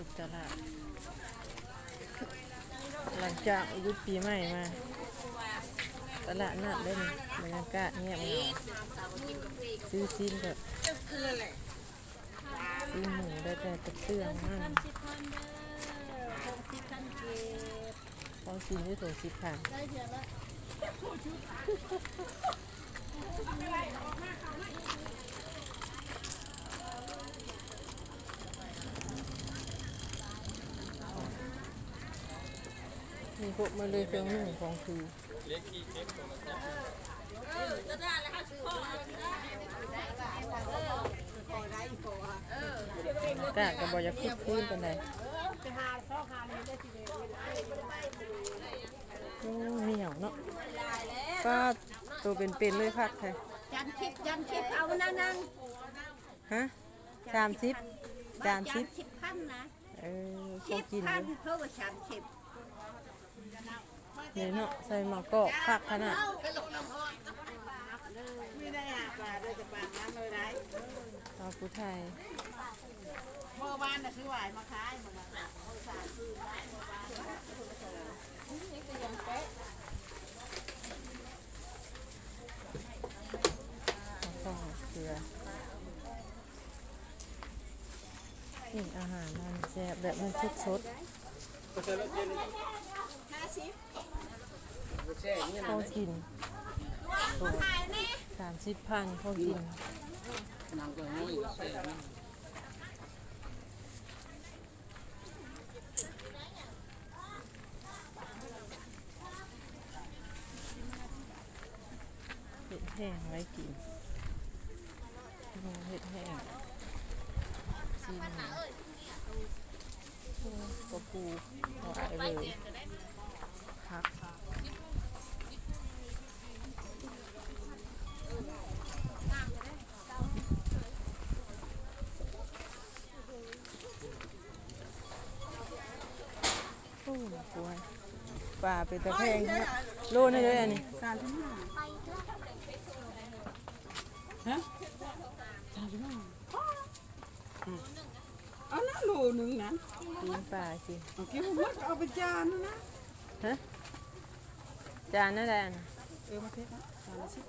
บุกตลาด หลังจากอายุปีใหม่มา ตลาดนัดได้นี่บรรยากาศเงียบเหงาซื้อซีนแบบซื้อหมูได้แต่กระเตื้องมันสิบพันเด้อหกสิบพันเก็บพอกินด้วยโถสิบพันได้เดือน มีพวกมาเลยเครื่องนึ่งของคือ กะกับบอยากคึกคืนปานใดโอ้เหนียวเนาะก็ตัวเป็นๆเลยพักแท้ยันคลิปยันคลิปเอานั่งนั่งฮะสามสิบสามสิบสิบพันนะเออพสิอบกินพัอนยู่เพิ่มสามสิบ นี่เนาะใส่หมอกอกพักขนาดไม่ได้หาปลาด้วยจะปลาน้ำเลยได้เอาผู้ไทยเมื่อวานน่ะซื้อหวายมาขายมาละข้าวเกลือนี่อาหารมันแซ่บแบบมันสดสดๆ พอกินสามสิบพันพอกินเห็ดแห้งไว้กินเห็ดแห้งซีน โอ้กระปูเอาไอเลยพักโอ้ปวยปลาเป็นตะแพงเนอะโลนึงเลยอันนี้สามสิบห้าฮะสามสิบห้า เอาละโลหนึ่งนะปีนป่าสิเอาคิดว่ามัดเอาไปจานนะนะฮะจานนั่นแหละนะเออมาเทสนะสามสิบ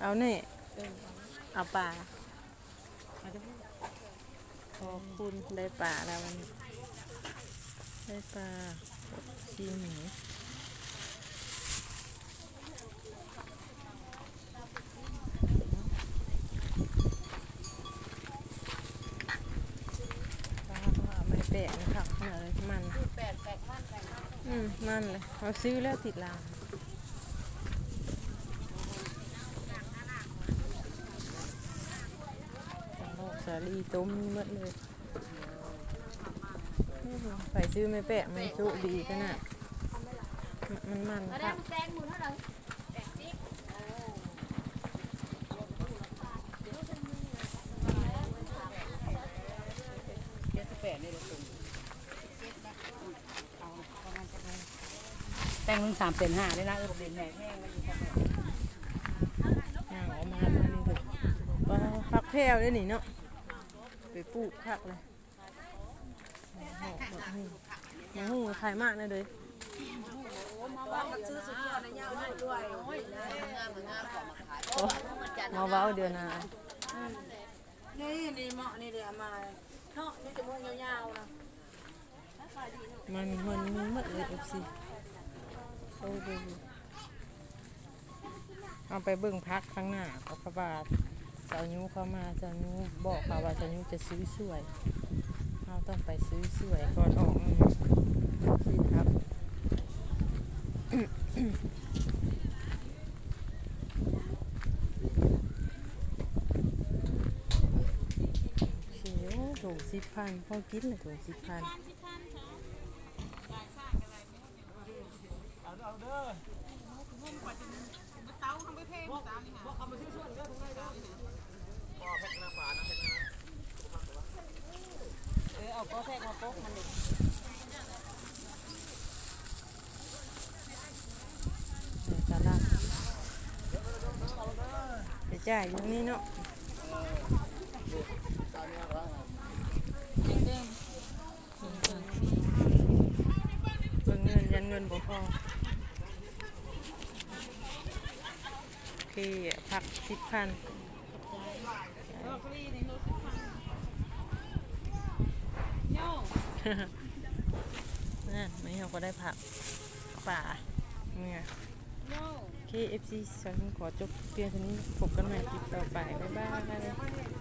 เอานี่เออเอาป่าอาจจะพูดขอบคุณได้ป่าแล้ววันนี้ได้ป่าชีหมู มันอืมมันเลยเราซื้อแล้วติดลางโลกสาลีต้มหมดเลยอืมไปซื้อไม่แปะไม่สุดีขนาดมันมันมันครับ แตงหมูเท่าไหร่ เจ็ดสิบแปดนี่เลยคุณเอาประมาณจะได้ แตงหนึ่งสามเป็นห้าเลยนะเออเป็นแม่แห้งแล้วอยู่กับแม่ย่างออกมามันนี่ถูกปลาพักแพรวด้วยนี่เนาะไปปลูกพักเลยโอ้โหแบบนี้มันหูขายมากนะเลยมาว่ามันซื้อสุดยอดในยาวด้วยโอ้ยงามงามของมาขายโอ้มาเว้าเดือนหนานี่นี่เหมาะนี่เดี๋ยวเอามาเนาะนี่จะม้วนยาวๆนะมันมันมันหมดเลยเอฟซี โอ้โหเอาไปเบิ่งพักข้างหน้ากับพระบาทสาวยูเข้ามาสาวยูบอกเขาว่าสาวยูจะซื้อสวยเราต้องไปซื้อสวยก่อนออกสิครับถุงสิบพันพอกินเลยถุงสิบพัน เอาเด้อหุ้มกว่าจะมาเต้าทำไปเพลงามนี่ค่ะว่าคำมาชื่อส่วนเด้อทุกนายเด้อพเออเอาก็แพ็มาโป๊กมันดิเดี๋ยวจ่ายอย่งนี่เนาะเงินยันเงินบ่พอ ไม่เราก็ได้ผักป่าเนี่ยโย่โอเค FC ฉันขอจบเพียงเท่านี้พบกันใหม่คลิปต่อไป บ๊ายบาย